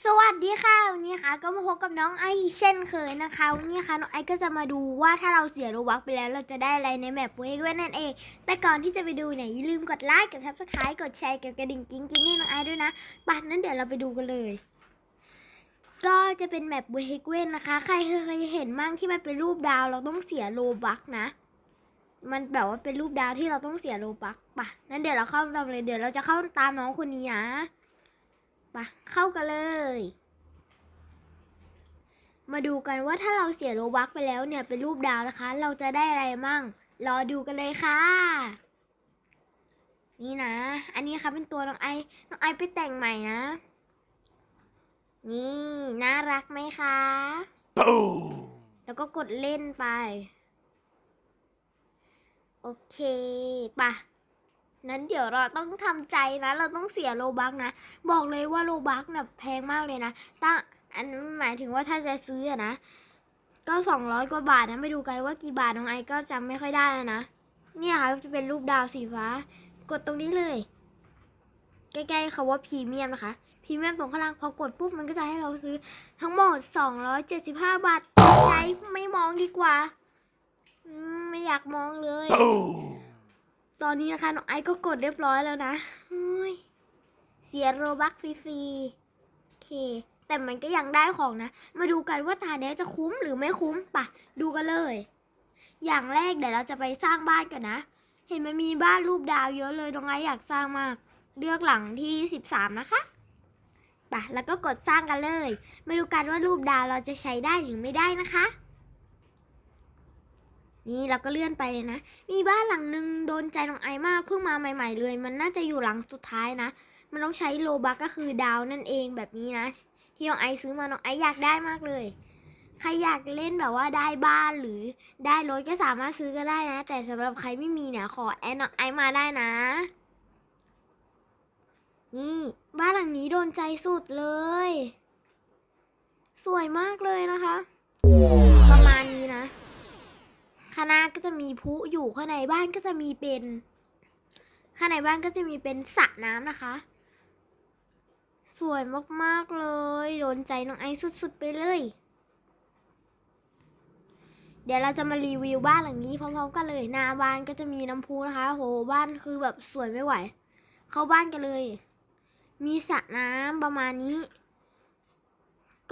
สวัสดีค่ะวันนี้ค่ะก็มาพบกับน้องไอเช่นเคยนะคะวันนี้ค่ะน้องไอก็จะมาดูว่าถ้าเราเสียโรบักไปแล้วเราจะได้อะไรในแมปเวกเว้นนั่นเอง แต่ก่อนที่จะไปดูเนี่ยอย่าลืมกดไลค์กดซับสไครต์กดแชร์กดกระดิ่งกิ๊งกิ๊งให้น้องไอด้วยนะบัดนั้นเดี๋ยวเราไปดูกันเลย ก็จะเป็นแมปเวกเว้นนะคะ ใครเคยเห็นมั่งที่มันเป็นรูปดาวเราต้องเสียโรบักนะ มันแบบว่าเป็นรูปดาวที่เราต้องเสียโลบักปะนั้นเดี๋ยวเราเข้าตามเลยเดี๋ยวเราจะเข้าตามน้องคนนี้นะ ปะเข้ากันเลย มาดูกันว่าถ้าเราเสียโลบักไปแล้วเนี่ยเป็นรูปดาวนะคะ เราจะได้อะไรมั่ง รอดูกันเลยค่ะ นี่นะ อันนี้ค่ะเป็นตัวน้องไอ น้องไอไปแต่งใหม่นะ นี่น่ารักไหมคะ Boom! แล้วก็กดเล่นไป โอเคปะ นั้นเดี๋ยวเราต้องทำใจนะ เราต้องเสียโลบักนะ บอกเลยว่าโลบักน่ะแพงมากเลยนะตั้งอันหมายถึงว่าถ้าจะซื้อนะ ก็สองร้อยกว่าบาทนะไปดูกันว่ากี่บาทน้องไอก็จำไม่ค่อยได้แล้วนะ เนี่ยค่ะจะเป็นรูปดาวสีฟ้า กดตรงนี้เลย ใกล้ๆคาว่าพรีเมียมนะคะพรีเมียมตรงข้างล่างพอกดปุ๊บมันก็จะให้เราซื้อทั้งหมด 275 บาทใจไม่มองดีกว่า ไม่อยากมองเลย ตอนนี้นะคะน้องไอซ์ก็กดเรียบร้อยแล้วนะเสียโรบักฟรีๆโอเค แต่มันก็ยังได้ของนะ มาดูกันว่าตาเนี้ยจะคุ้มหรือไม่คุ้มปะดูกันเลย อย่างแรกเดี๋ยวเราจะไปสร้างบ้านกันนะ เห็นมันมีบ้านรูปดาวเยอะเลยน้องไอซ์อยากสร้างมาก เลือกหลังที่13นะคะปะแล้วก็กดสร้างกันเลย มาดูกันว่ารูปดาวเราจะใช้ได้หรือไม่ได้นะคะ นี่เราก็เลื่อนไปเลยนะ มีบ้านหลังหนึ่งโดนใจน้องไอมากเพิ่งมาใหม่ ๆ เลย มันน่าจะอยู่หลังสุดท้ายนะ มันต้องใช้โลบักก็คือดาวนั่นเองแบบนี้นะ ที่น้องไอซื้อมาน้องไออยากได้มากเลย ใครอยากเล่นแบบว่าได้บ้านหรือได้รถก็สามารถซื้อก็ได้นะ แต่สำหรับใครไม่มีเนี่ยขอแอดน้องไอมาได้นะ นี่บ้านหลังนี้โดนใจสุดเลย สวยมากเลยนะคะ ข้างหน้าก็จะมีพุอยู่ข้างในบ้านก็จะมีเป็นข้างในบ้านก็จะมีเป็นสระน้ำนะคะ สวยมากๆเลย โดนใจน้องไอซ์สุดๆไปเลย เดี๋ยวเราจะมารีวิวบ้านหลังนี้พร้อมๆกันเลยหน้าบ้านก็จะมีน้ำพุนะคะโหบ้านคือแบบสวยไม่ไหว เข้าบ้านกันเลย มีสระน้ำประมาณนี้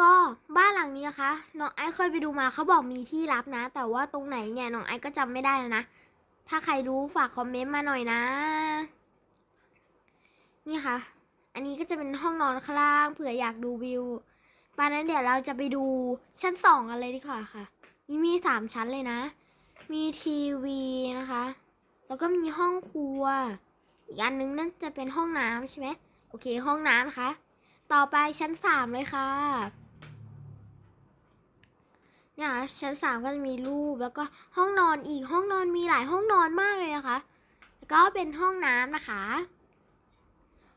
ก็บ้านหลังนี้นะคะน้องไอซ์เคยไปดูมาเขาบอกมีที่รับนะ แต่ว่าตรงไหนเนี่ยน้องไอซ์ก็จำไม่ได้แล้วนะ ถ้าใครรู้ฝากคอมเมนต์มาหน่อยนะ นี่ค่ะ อันนี้ก็จะเป็นห้องนอนข้างล่างเผื่ออยากดูวิวปานนั้นเดี๋ยวเราจะไปดูชั้นสองกันเลยดีกว่าค่ะ นี่มีสามชั้นเลยนะ มีทีวีนะคะ แล้วก็มีห้องครัว อีกอันนึงนั่นจะเป็นห้องน้ำใช่ไหมโอเค ห้องน้ำนะคะ ต่อไปชั้นสามเลยค่ะ เนี่ยชั้นสามก็จะมีรูปแล้วก็ห้องนอนอีกห้องนอนมีหลายห้องนอนมากเลยนะคะ แล้วก็เป็นห้องน้ำนะคะ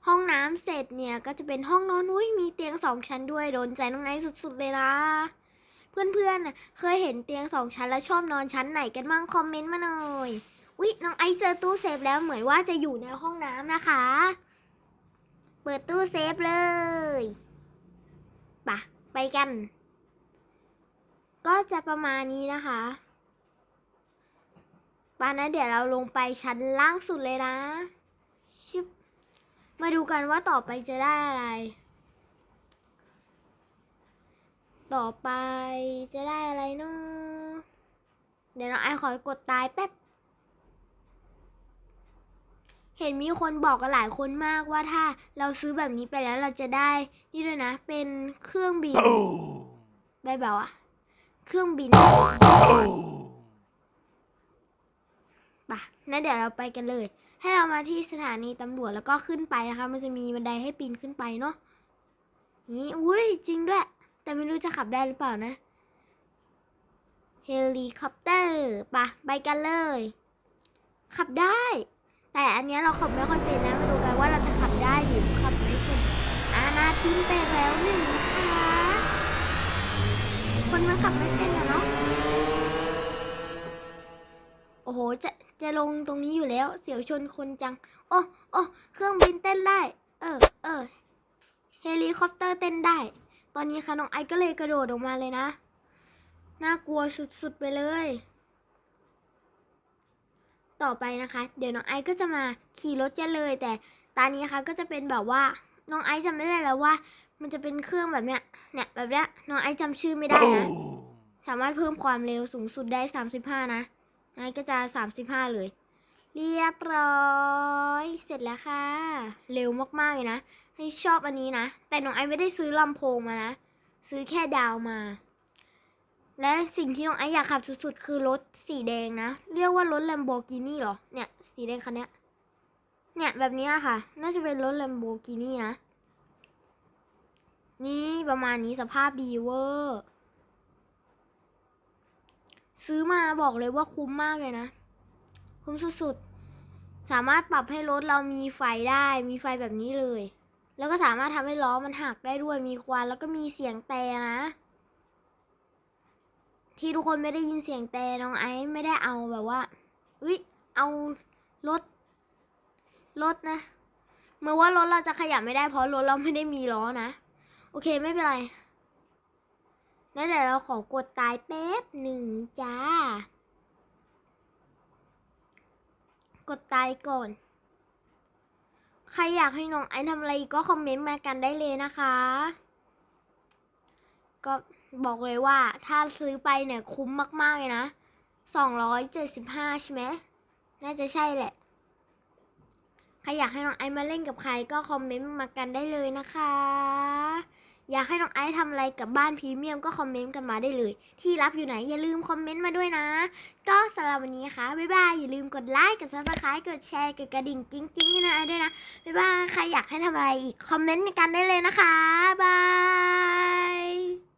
ห้องน้ำเสร็จเนี่ยก็จะเป็นห้องนอนอุ้ยมีเตียงสองชั้นด้วยโดนใจน้องไนท์สุดๆเลยนะ เพื่อนๆน่ะเคยเห็นเตียงสองชั้นแล้วชอบนอนชั้นไหนกันบ้างคอมเมนต์มาหน่อยอุ๊ยน้องไอซ์เจอตู้เซฟแล้วเหมือนว่าจะอยู่ในห้องน้ำนะคะ เปิดตู้เซฟเลยปะไปกัน ก็จะประมาณนี้นะคะปานนั้นเดี๋ยวเราลงไปชั้นล่างสุดเลยนะชิบมาดูกันว่าต่อไปจะได้อะไร ต่อไปจะได้อะไรเนาะเดี๋ยวน้องไอขอกดตายแป๊บ เห็นมีคนบอกกันหลายคนมากว่าถ้าเราซื้อแบบนี้ไปแล้วเราจะได้ นี่ด้วยนะ เป็นเครื่องบิน Boom! ใบเบาอะ เครื่องบิน Boom! ปะนั่นเดี๋ยวเราไปกันเลย ให้เรามาที่สถานีตำรวจแล้วก็ขึ้นไปนะคะ มันจะมีบันไดให้ปีนขึ้นไปเนาะนี่อุ้ยจริงด้วย แต่ไม่รู้จะขับได้หรือเปล่านะเฮลิคอปเตอร์ปะไปกันเลย ขับได้ แต่อันนี้เราขับไม่ค่อยเป็นนะมาดูกันว่าเราจะขับได้หรือขับไม่เป็นอานาทีมแตกแล้วหนึ่ง คนมันขับไม่เป็นอะเนาะ โอ้โห จะจะลงตรงนี้อยู่แล้ว เสียวชนคนจัง โอ้โอ้เครื่องบินเต้นได้ เออ เออ เฮลิคอปเตอร์เต้นได้ ตอนนี้ค่ะน้องไอซ์ก็เลยกระโดดออกมาเลยนะ น่ากลัวสุดๆไปเลย ต่อไปนะคะ เดี๋ยวน้องไอซ์ก็จะมาขี่รถกันเลย แต่ตอนนี้นะคะก็จะเป็นแบบว่าน้องไอซ์จำไม่ได้แล้วว่า มันจะเป็นเครื่องแบบเนี้ย เนี่ยแบบเนี้ยน้องไอซ์จำชื่อไม่ได้นะ Boom. สามารถเพิ่มความเร็วสูงสุดได้35นะนายก็จะ35เลย เรียบร้อย เสร็จแล้วค่ะ เร็วมากๆเลยนะให้ชอบอันนี้นะ แต่น้องไอไม่ได้ซื้อลำโพงมานะ ซื้อแค่ดาวมา และสิ่งที่น้องไออยากขับสุดๆ คือรถสีแดงนะ เรียกว่ารถ Lamborghini เหรอ เนี่ย สีแดงคันเนี้ยเนี่ยแบบเนี้ยค่ะ น่าจะเป็นรถ Lamborghini นะ นี่ประมาณนี้สภาพดีเวอร์ ซื้อมาบอกเลยว่าคุ้มมากเลยนะ คุ้มสุดๆ สามารถปรับให้รถเรามีไฟได้ มีไฟแบบนี้เลย แล้วก็สามารถทำให้ล้อมันหักได้ด้วย มีควันแล้วก็มีเสียงแต่นะ ที่ทุกคนไม่ได้ยินเสียงแต่น้องไอซ์ไม่ได้เอาแบบว่าอุ้ยเอารถรถนะเมื่อว่ารถเราจะขยับไม่ได้เพราะรถเราไม่ได้มีล้อนะ โอเคไม่เป็นไรงั้นเดี๋ยวเราขอกดตายแป๊บหนึ่งจ้า กดตายก่อน ใครอยากให้น้องไอทำอะไรก็คอมเมนต์มากันได้เลยนะคะ ก็บอกเลยว่าถ้าซื้อไปเนี่ยคุ้มมากๆเลยนะ 275 ใช่ไหม น่าจะใช่แหละ ใครอยากให้น้องไอมาเล่นกับใครก็คอมเมนต์มากันได้เลยนะคะ อยากให้น้องไอซ์ทำอะไรกับบ้านพรีเมียมก็คอมเมนต์กันมาได้เลย ที่รับอยู่ไหนอย่าลืมคอมเมนต์มาด้วยนะ ก็สำหรับวันนี้ค่ะบ๊ายบายอย่าลืมกดไลค์กดซับสไครต์กดแชร์กดกระดิ่งกิ๊งกิ๊งให้น้องไอซ์ด้วยนะบ๊ายบายใครอยากให้ทำอะไรอีกคอมเมนต์กันได้เลยนะคะบาย